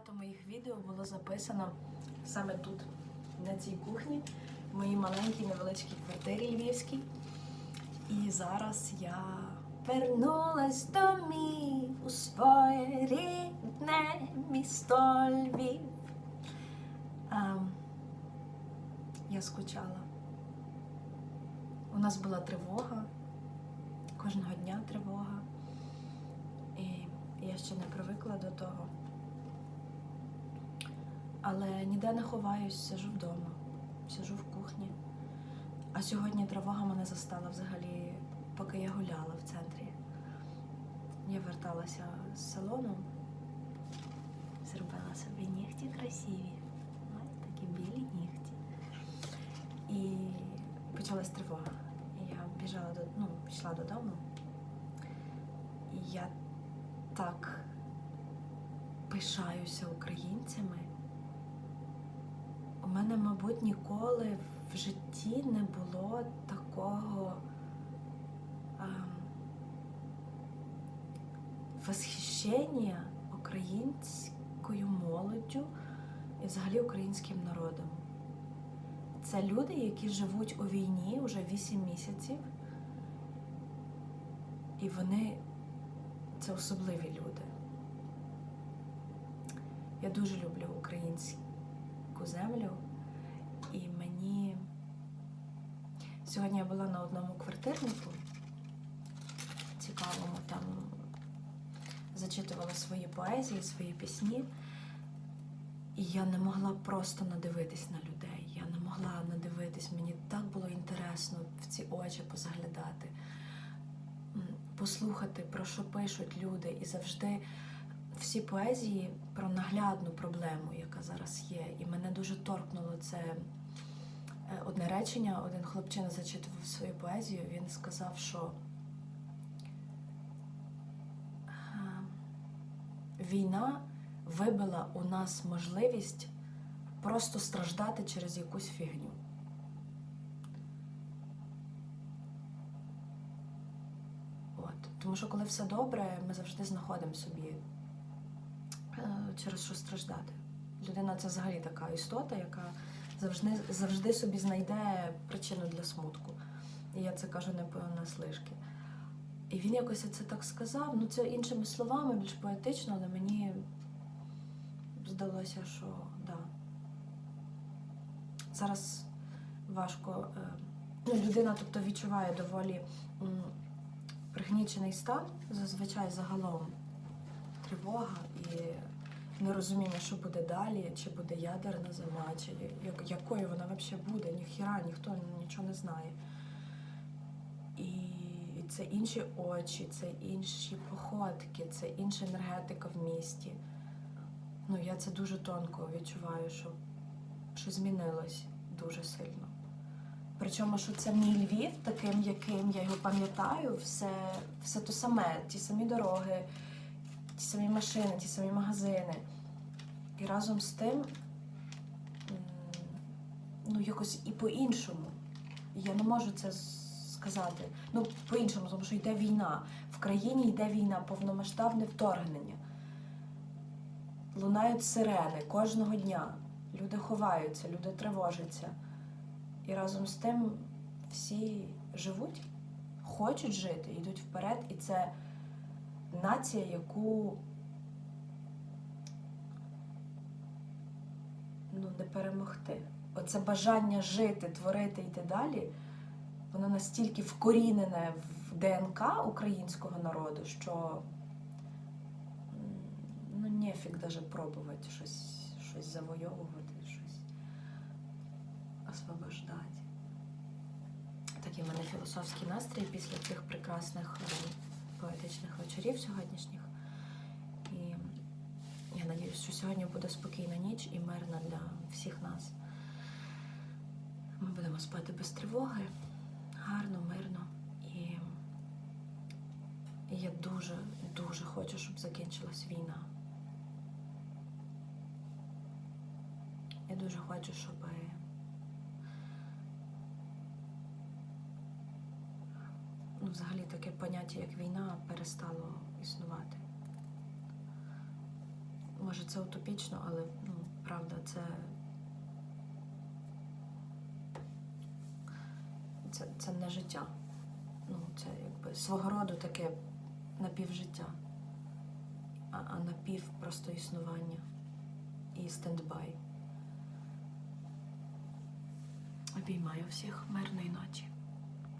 багато моїх відео було записано саме тут, на цій кухні, в моїй маленькій невеличкій квартирі львівській. І зараз я вернулась домів у своє рідне місто Львів. Ем, я скучала. У нас була тривога, кожного дня тривога. І я ще не привикла до того. Але ніде не ховаюсь, сижу вдома, сижу в кухні. А сьогодні тривога мене застала взагалі, поки я гуляла в центрі. Я верталася з салону, зробила собі нігті красиві, такі білі нігті. І почалась тривога. Я біжала до, ну, пішла додому. І я так пишаюся українцями. У мене, мабуть, ніколи в житті не було такого ем, восхищення українською молоддю і взагалі українським народом. Це люди, які живуть у війні вже 8 місяців, і вони це особливі люди. Я дуже люблю українську землю, і мені сьогодні я була на одному квартирнику цікавому, там зачитувала свої поезії, свої пісні, і я не могла просто надивитись на людей. Я не могла надивитись, мені так було інтересно в ці очі позаглядати, послухати, про що пишуть люди, і завжди всі поезії про наглядну проблему, яка зараз є. І мене дуже торкнуло це е, одне речення. Один хлопчина зачитував свою поезію. Він сказав, що е, війна вибила у нас можливість просто страждати через якусь фігню. Тому що коли все добре, ми завжди знаходимо собі через що страждати. Людина це взагалі така істота, яка завжди, завжди собі знайде причину для смутку. І я це кажу не наслишки. І він якось це так сказав. Ну, це іншими словами, більш поетично, але мені здалося, що да. Зараз важко. е, Ну, людина, тобто, відчуває доволі пригнічений стан, зазвичай загалом тривога і нерозуміння, що буде далі, чи буде ядерна зима, чи як- якою вона взагалі буде, ніхіра, ніхто нічого не знає. І це інші очі, це інші походки, це інша енергетика в місті. Ну, я це дуже тонко відчуваю, що, що змінилось дуже сильно. Причому, що це мій Львів, таким, яким я його пам'ятаю, все, все то саме, ті самі дороги, ті самі машини, ті самі магазини. І разом з тим, ну, якось і по-іншому. Я не можу це сказати. Ну, по-іншому, тому що йде війна. В країні йде війна, повномасштабне вторгнення. Лунають сирени кожного дня. Люди ховаються, люди тривожаться. І разом з тим всі живуть, хочуть жити, йдуть вперед. І це нація, яку ну, не перемогти. Оце бажання жити, творити, йти далі, воно настільки вкорінене в ДНК українського народу, що ну, нефіг даже пробувати щось, щось завойовувати, щось освобождати. Такий в мене філософський настрій після цих прекрасних е, поетичних вечорів сьогоднішніх. І я надіюсь, що сьогодні буде спокійна ніч і мирна для всіх нас. Ми будемо спати без тривоги, гарно, мирно. І, я дуже, дуже хочу, щоб закінчилась війна. Я дуже хочу, щоб взагалі таке поняття, як війна, перестало існувати. Може, це утопічно, але ну, правда, це. Це, це не життя. Ну, це якби свого роду таке напівжиття, а, а напів просто існування і стендбай. Обіймаю всіх мирної ночі.